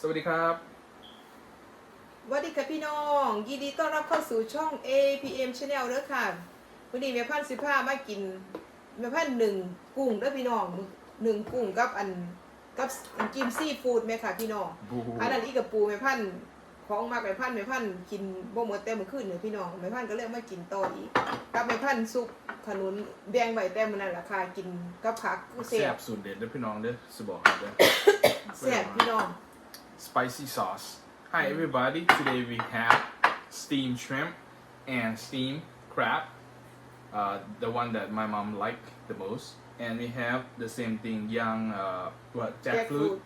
สวัสดีครับสวัสดีค่ะพี่น้อง ยินดีต้อนรับเข้าสู่ช่อง APM Channel เด้อค่ะวันนี้แม่พันธุ์สิผ้ามากินแม่พันธุ์หนึ่งกุ้งเด้อพี่น้องหนึ่งกุ้งกับอันกับอันกิมซีฟู้ดแม่ค่ะพี่น้องบูอันนั้นอีกกับปูแม่พันธุ์ของมากแม่พันธุ์แม่พันธุ์กินบ่หมดแต่มื้อคืนเนี่ยพี่น้องแม่พันธุ์ก็เลยมากินต่ออีกกับแม่พันธุ์ซุปขนุนแบ่งไว้แต่มื้อนั้นราคากินกับผักคือแซ่แซ่บบสูตรเด็ดเด้อพี่น้องเด้อสบอกให้เด้อ แซ่บพี่น้อง spicy sauce. Hi everybody. Today we have steamed shrimp and steamed crab uh, the one that my mom liked the most. And we have the same thing young uh, what jackfruit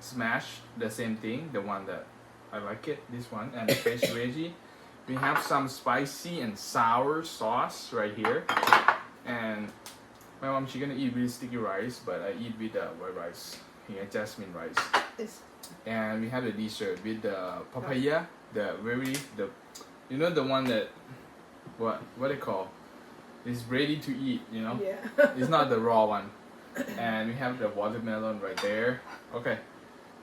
smash the same thing the one that I like it this one and the fresh veggie. We have some spicy and sour sauce right here. And my mom she gonna eat with sticky rice but I eat with uh, white rice here jasmine rice. It's- and we have the dessert with the papaya the very the you know the one that what what they call is ready to eat you know yeah it's not the raw one. And we have the watermelon right there. Okay.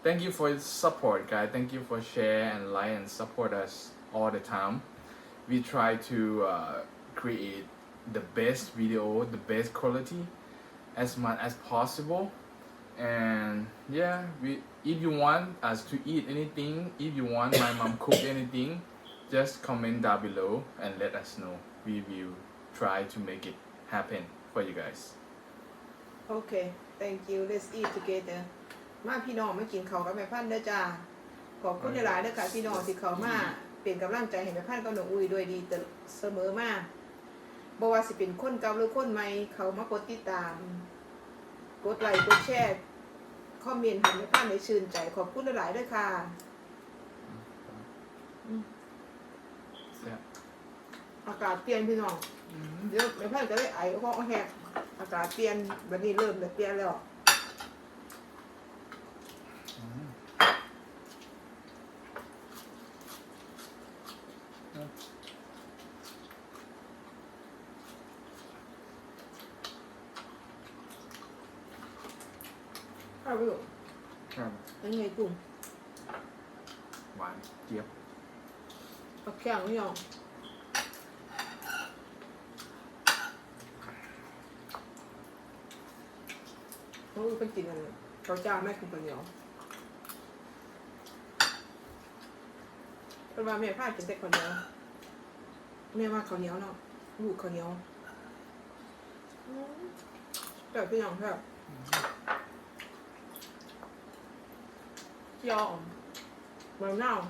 Thank you for your support, guys. Thank you for share and like and support us all the time. We try to uh, create the best video, the best quality, as much as possible. And yeah, we if you want us to eat anything, if you want my mom cook anything, just comment down below and let us know. We will try to make it happen for you guys. โอเค thank you let's eat together มาพี่น้องมากินข้าวกับแม่พันธุ์เด้อจ้าขอบคุณหลายๆเด้อค่ะพี่น้องที่เขามาเป็นกำลังใจให้แม่พันธุ์กับน้องอุ้ยด้วยดีเสมอมาบ่ว่าสิเป็นคนเก่าหรือคนใหม่เขามากดติดตาม กดไลค์กดแชร์ คอมเมนต์ให้แม่พันธุ์ได้ชื่นใจขอบคุณหลายๆเด้อค่ะ Yeah. อากาศเปลี่ยนพี่น้องเดี๋ยวแม่พันธุ์ก็ได้ไอเพราะแหกอากาศเปลี่ยนแบบนี้เริ่มจะเปลี่ยนแล้วาวไปลูกครับยังไงกุ้งหวานเจี๊ยบเอาแข็งไม่ยอมโอ้ยเป็นจริงอันนี้เขาจ้าแม่กินคนเดียวเป็นว่าแม่พากินแต่คนเดียวแม่ว่าข้าวเหนียวเนาะลูกข้าวเหนียวอืมแบบพี่น้องแบบ ยอมมะนาว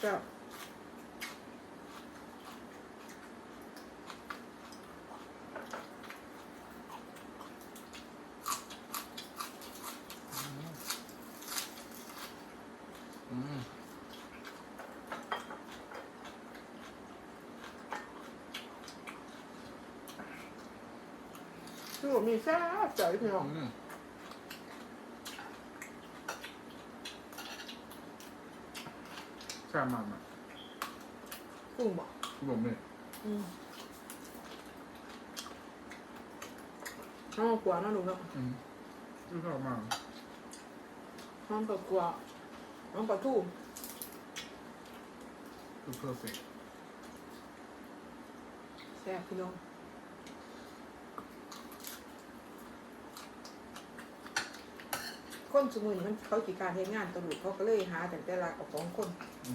แบบอืมคือผมมีแซ่บใจพี่น้อง อืม แซ่บมากนะกุ้งบอกผมเนี่ยอืมน้องกลัวน้องหนูเนาะอืมชอบมากน้องก็กลัวน้องก็ทู่คือเพอร์เฟกต์แซ่บพี่น้องคนสมุนมันเขากี่การเทงานตำรวจเขาก็เลยหาแต่แต่ละเอาของคนอืมแซ่บ เร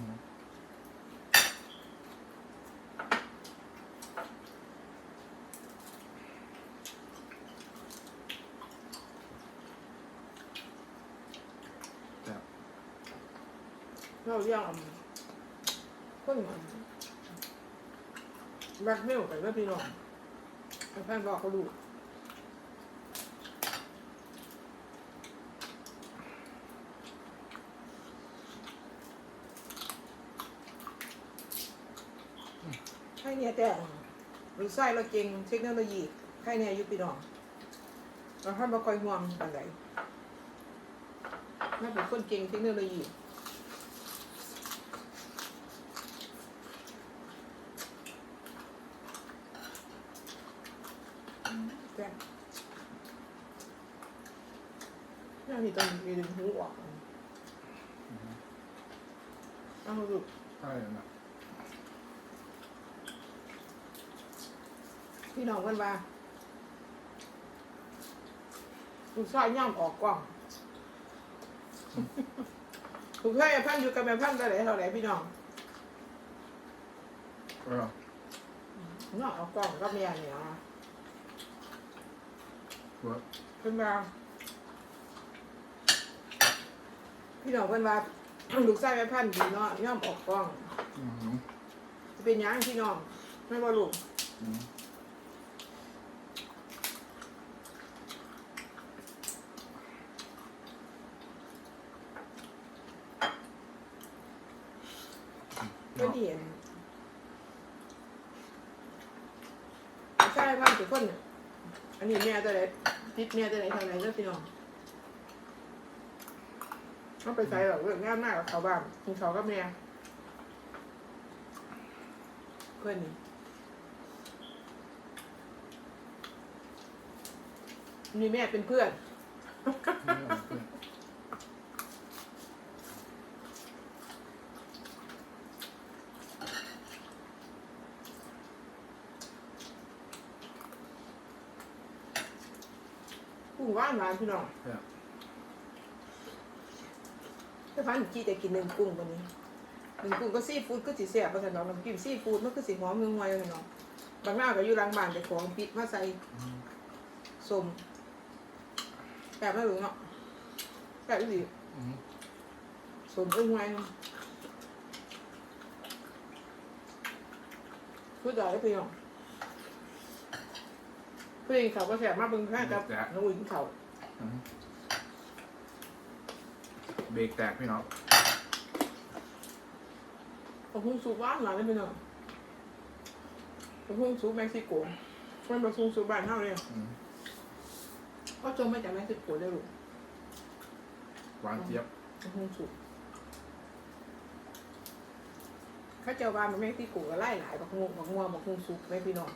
าเรียกอันคนอันแบล็กเมลไปว่าพี่น้องไอแฟนบอกเข ใช่เนี่ยแต่รู้ไส้เราเก่งเทคโนโลยีใครเนี่ยอยุพี่น้องเราห้ามมาคอยห่วงอะไรแม่เป็นคนเก่งเทคโนโลยีแซ่บน่ามีต้องมีดึงหูออกเอาลูกใช่นะ พี่น้องกันว่าลูกชายย่ำออกกล้องลูกชายพันอยู่กับแม่พันเท่าไหร่เท่าไหร่พี่น้องเออน้องออกกล้องกับแม่เนี่ยนะเวิร์กเป็นว่าพี่น้องเป็นว่าลูกชายแม่พันดีเนาะย่ำออกกล้องอือหือจะเป็นหยังพี่น้องไม่ว่าลูก อืม ก็ดีอันใช่พันทุกคนน่ะอันนี้แม่ตัวไหนติดแม่ตัวไหนทางไหนเด้อพี่น้องเขาไปใส่แบบเรื่องง่านมากกับเขาบ้างกินเขากับแม่เพื่อนนี่มีแม่เป็นเพื่อน เออ กุ้งว่านหวานพี่น้องเพื่อนถ้าพันจีแต่กินหนึ่งกุ้งวันนี้หนึ่งกุ้งก็ซีฟู้ดก็สีเสียบประสานน้องน้ำจิ้มซีฟู้ดมันก็สีหอมงงวยเลยเนาะบางหน้าก็อยู่หลังบ้านแต่ของปิดมาใส่อืมส้มแบบไม่รู้เนาะแบบอีหลีอืมส้มเอ้ยงวยเนาะพูดได้แล้วพี่น้อง เพื่อนเขาก็แสบมากเบิ่งแค่กับน้องอุ้ยกินเขาอืมเบรกแตกพี่น้องผมพุ่งสูบบ้านหลังเลยพี่น้องผมพุ่งสูบเม็กซิโกมันมาสูงสูบบ้านเท่าเลยอืมก็จมมาจากเม็กซิโกได้หรือหวานเจี๊ยบผมพุ่งสูบเข้าเจ้าบ้านมันเม็กซิโกก็ไล่หลายบักงวบักงวบักพุ่งสูบไม่พี่น้อง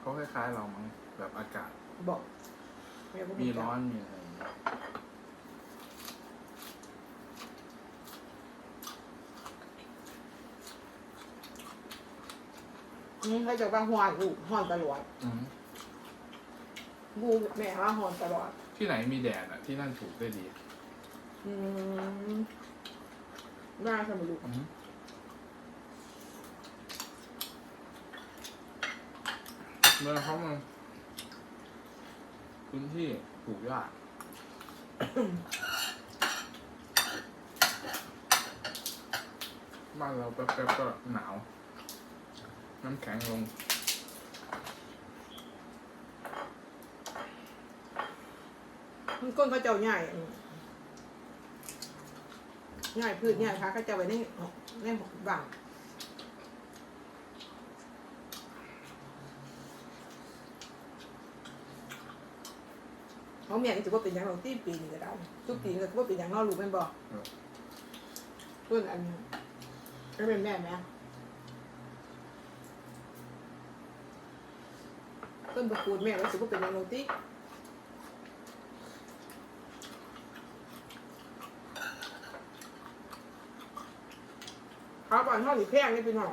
เขาคล้ายๆเรามั้งแบบอากาศ บอกแบ่มีร้อนมีอะไรอย่างเงี้ยนี่เขาเจ้าบ้านหอนลูกหอนตลอดอืมบูแม่ว่าหอนตลอด ที่ไหนมีแดดอะที่นั่นถูกได้ดีอืมน่าสนุกอืม เมื่อเขามาพื้นที่ปลูกยากบ้านเราแป๊บๆก็หนาว น้ำแข็งลงมันก้นเขาเจ้าใหญ่ใหญ่พืชใหญ่ค่ะเขาเจ้าไว้ในในบ้า นเขาเมียนี่ถือว่าเป็นอย่างเราที่ปีนี้ก็ได้ทุกปีก็ถือว่าเป็นอย่างเราลูกแม่นบอกเออเพื่อนอันนี้ไม่เป็นแม่ไหมเพื่อนประกูดแม่ก็ถือว่าเป็นอย่างเราที่เขาบ้านเขาหรือแพงนี่พี่น้อง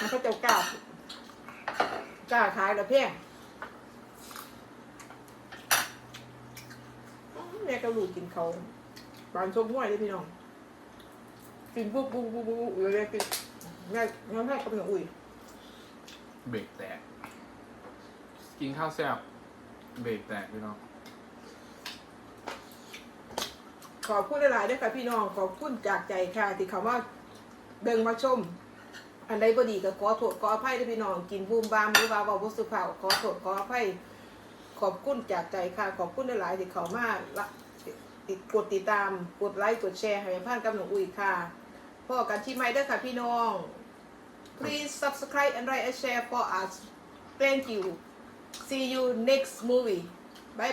มันก็เจ้ากล้ากล้าขายแล้วแพง แม่ก็ลูกกินเขาบานชมห้วยเลยพี่น้องกินปุ๊บปุ๊บปุ๊บปุ๊บอยู่เลยกินแม่แม่แม่ก็เป็นอุ้ยเบรกแตก กินข้าวแซ่บเบรกแตกพี่น้อง ขอบคุณหลายๆด้วยค่ะพี่น้องขอบคุณจากใจค่ะที่เขาว่าเบิ่งมาชม อันใดบ่ดีก็ขอโทษขออภัยด้วยพี่น้องกินบูมบามหรือว่าเว้าบ่สุภาพขอโทษขออภัย ขอบคุณจากใจค่ะ ขอบคุณหลายๆที่เขามาละติดกดติดตาม กดไลค์ กดแชร์ให้พ่านกับหนูอุ้ยค่ะพ่อกันที่ไม่ได้ค่ะพี่น้อง please subscribe and like and share for us thank you see you next movie bye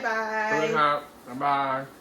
สวัสดี bye ครับบ๊ายบาย